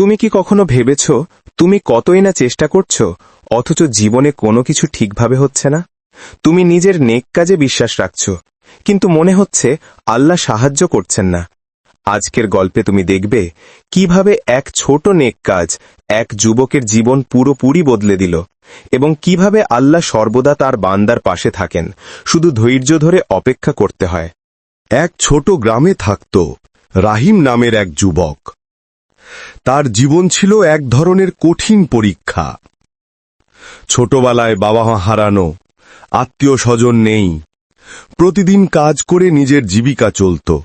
তুমি কি কখনো ভেবেছ, তুমি কতই না চেষ্টা করছ, অথচ জীবনে কোনো কিছু ঠিকভাবে হচ্ছে না? তুমি নিজের নেক কাজে বিশ্বাস রাখছ, কিন্তু মনে হচ্ছে আল্লাহ সাহায্য করছেন না। আজকের গল্পে তুমি দেখবে কীভাবে এক ছোট নেক কাজ এক যুবকের জীবন পুরোপুরি বদলে দিল এবং কীভাবে আল্লাহ সর্বদা তার বান্দার পাশে থাকেন, শুধু ধৈর্য ধরে অপেক্ষা করতে হয়। এক ছোট গ্রামে থাকত রাহিম নামের এক যুবক। তার জীবন ছিল এক ধরনের কঠিন পরীক্ষা। ছোটবেলায় বাবা হারানো, আত্মীয় স্বজন নেই, প্রতিদিন কাজ করে নিজের জীবিকা চলত।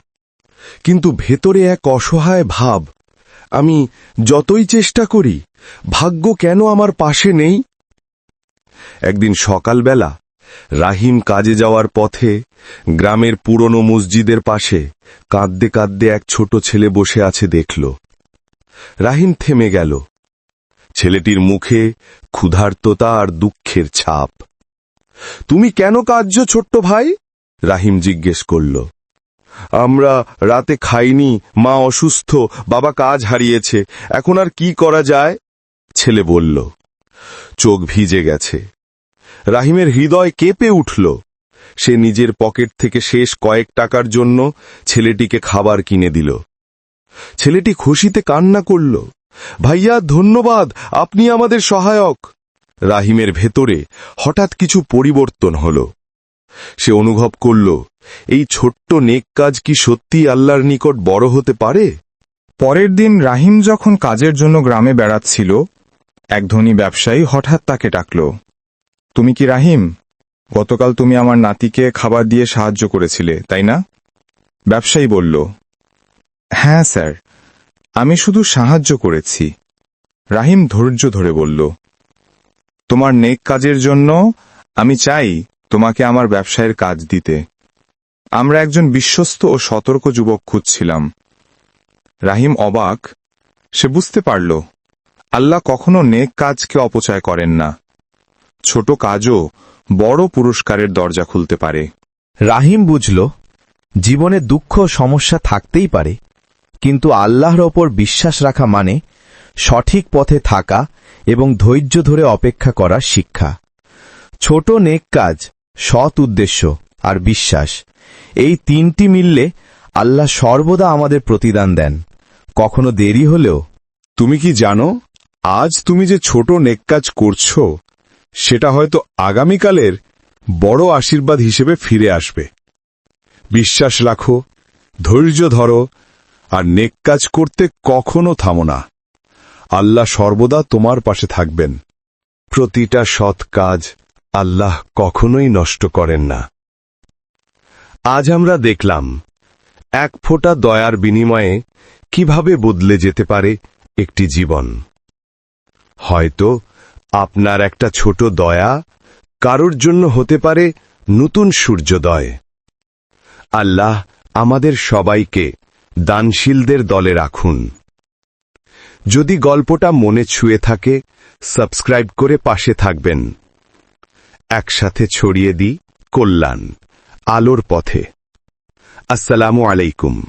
কিন্তু ভেতরে এক অসহায় ভাব, আমি যতই চেষ্টা করি, ভাগ্য কেন আমার পাশে নেই? একদিন সকালবেলা রাহিম কাজে যাওয়ার পথে গ্রামের পুরনো মসজিদের পাশে কাঁদতে কাঁদতে এক ছোট ছেলে বসে আছে দেখল। রাহিম থেমে গেল। ছেলেটির মুখে ক্ষুধার্ততা আর দুঃখের ছাপ। তুমি কেন কাঁদছ ছোট্ট ভাই? রাহিম জিজ্ঞেস করল। আমরা রাতে খাইনি, মা অসুস্থ, বাবা কাজ হারিয়েছে, এখন আর কি করা যায়? ছেলে বলল। চোখ ভিজে গেছে। রাহিমের হৃদয় কেঁপে উঠল। সে নিজের পকেট থেকে শেষ কয়েক টাকার জন্য ছেলেটিকে খাবার কিনে দিল। ছেলেটি খুশিতে কান্না করল, ভাইয়া, ধন্যবাদ, আপনি আমাদের সহায়ক। রাহিমের ভেতরে হঠাৎ কিছু পরিবর্তন হল। সে অনুভব করল, এই ছোট্ট নেক কাজ কি সত্যি আল্লাহর নিকট বড় হতে পারে? পরের দিন রাহিম যখন কাজের জন্য গ্রামে বেড়াচ্ছিল, এক ধনী ব্যবসায়ী হঠাৎ তাকে ডাকল, তুমি কি রাহিম? গতকাল তুমি আমার নাতিকে খাবার দিয়ে সাহায্য করেছিলে, তাই না? ব্যবসায়ী বলল হ্যাঁ স্যার। আমি শুধু সাহায্য করেছি। রাহিম ধৈর্য ধরে বলল, তোমার নেক কাজের জন্য আমি চাই তোমাকে আমার ব্যবসায়ের কাজ দিতে। আমরা একজন বিশ্বস্ত ও সতর্ক যুবক খুঁজছিলাম রাহিম অবাক, সে বুঝতে পারল, আল্লাহ কখনো নেক কাজকে অপচয় করেন না। ছোট কাজও বড় পুরস্কারের দরজা খুলতে পারে। রাহিম বুঝল, জীবনে দুঃখ সমস্যা থাকতেই পারে। কিন্তু আল্লাহর ওপর বিশ্বাস রাখা মানে সঠিক পথে থাকা এবং ধৈর্য ধরে অপেক্ষা করার শিক্ষা। ছোট নেক কাজ, সৎ উদ্দেশ্য আর বিশ্বাস, এই তিনটি মিললে আল্লাহ সর্বদা আমাদের প্রতিদান দেন। কখনো দেরি হলেও। তুমি কি জানো, আজ তুমি যে ছোট নেক কাজ করছ, সেটা হয়তো আগামীকালের বড় আশীর্বাদ হিসেবে ফিরে আসবে। বিশ্বাস রাখো, ধৈর্য ধরো আর নেক কাজ করতে কখনো থামো না। আল্লাহ সর্বদা তোমার পাশে থাকবেন। প্রতিটা সৎ কাজ আল্লাহ কখনোই নষ্ট করেন না। আজ আমরা দেখলাম, এক ফোঁটা দয়ার বিনিময়ে কীভাবে বদলে যেতে পারে একটি জীবন। হয়তো আপনার একটা ছোট দয়া কারোর জন্য হতে পারে নতুন সূর্যোদয়। আল্লাহ আমাদের সবাইকে দানশীলদের দলে রাখুন। যদি গল্পটা মনে ছুঁয়ে থাকে, সাবস্ক্রাইব করে পাশে থাকবেন। একসাথে ছড়িয়ে দিই কল্যাণ, আলোর পথে। আসসালামু আলাইকুম।